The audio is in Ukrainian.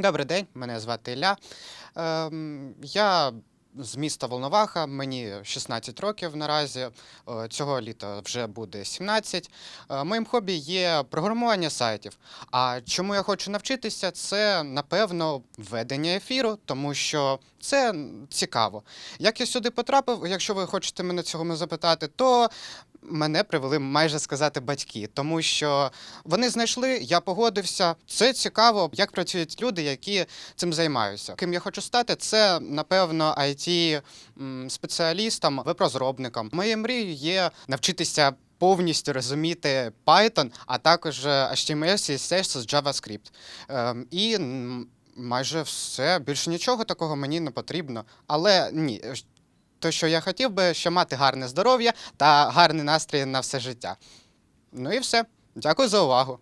Добрий день, мене звати Ілля. Ем, я з міста Волноваха, мені 16 років наразі. Е, Цього літа вже буде 17. Е, Моїм хобі є програмування сайтів. А чому я хочу навчитися, це напевно ведення ефіру, тому що це цікаво. Як я сюди потрапив, якщо ви хочете мене цього запитати, то мене привели майже сказати батьки, тому що вони знайшли, я погодився. Це цікаво, як працюють люди, які цим займаються. Ким я хочу стати, це напевно it спеціалістом, веб-розробником. Моєю мрією є навчитися. Повністю розуміти Python, а також е, HTML, CSS, JavaScript. Ем, і майже все. Більше нічого такого мені не потрібно. Але ні, то, що я хотів би, ще мати гарне здоров'я та гарний настрій на все життя. Ну і все. Дякую за увагу.